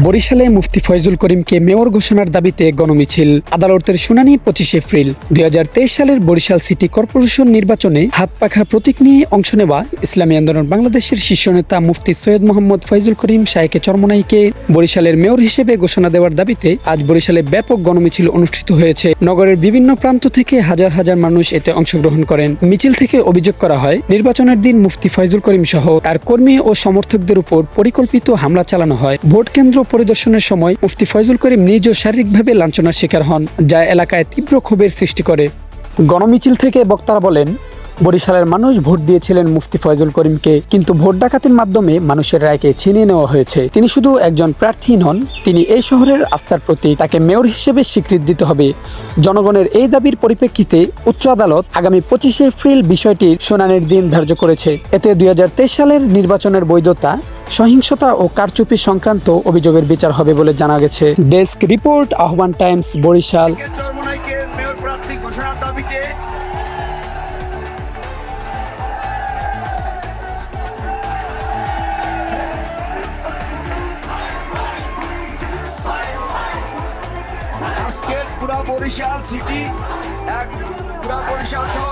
বরিশালে মুফতি ফয়জুল করিমকে মেয়র ঘোষণার দাবিতে গণমিছিল। আদালতের শুনানি পঁচিশে এপ্রিল। দুই হাজার তেইশ সালের বরিশাল সিটি কর্পোরেশন নির্বাচনে হাত পাখা প্রতীক নিয়ে অংশ নেওয়া ইসলামী আন্দোলন বাংলাদেশের শীর্ষ নেতা মুফতি সৈয়দ মোহাম্মদ ফয়জুল করিম, শায়েকে চরমনাইকে বরিশালের মেয়র হিসেবে ঘোষণা দেওয়ার দাবিতে আজ বরিশালে ব্যাপক গণমিছিল অনুষ্ঠিত হয়েছে। নগরের বিভিন্ন প্রান্ত থেকে হাজার হাজার মানুষ এতে অংশগ্রহণ করেন। মিছিল থেকে অভিযোগ করা হয়, নির্বাচনের দিন মুফতি ফয়জুল করিম সহ তার কর্মী ও সমর্থকদের উপর পরিকল্পিত হামলা চালানো হয়। ভোট কেন্দ্র পরিদর্শনের সময় মুফতি ফয়জুল করিম নিজ শারীরিকভাবে লাঞ্ছনার শিকার হন, যা এলাকায় তীব্র ক্ষোভের সৃষ্টি করে। গণমিছিল থেকে বক্তারা বলেন, বরিশালের মানুষ ভোট দিয়েছিলেন মুফতি ফয়জুল করিমকে, কিন্তু ভোট ডাকাতির মাধ্যমে মানুষের রায়কে ছিনিয়ে নেওয়া হয়েছে। তিনি শুধু একজন প্রার্থী নন, তিনি এই শহরের আস্থার প্রতি তাকে মেয়র হিসেবে স্বীকৃতি দিতে হবে। জনগণের এই দাবির পরিপ্রেক্ষিতে উচ্চ আদালত আগামী পঁচিশে এপ্রিল বিষয়টির শুনানির দিন ধার্য করেছে। এতে দুই হাজার তেইশ সালের নির্বাচনের বৈধতা সহিংসতা ও কারচুপি সংক্রান্ত অভিযোগের বিচার হবে বলে জানা গেছে। Desk report, Ahban Times, Barishal. পুরা বরিশাল সিটি, এক পুরা বরিশাল শহর।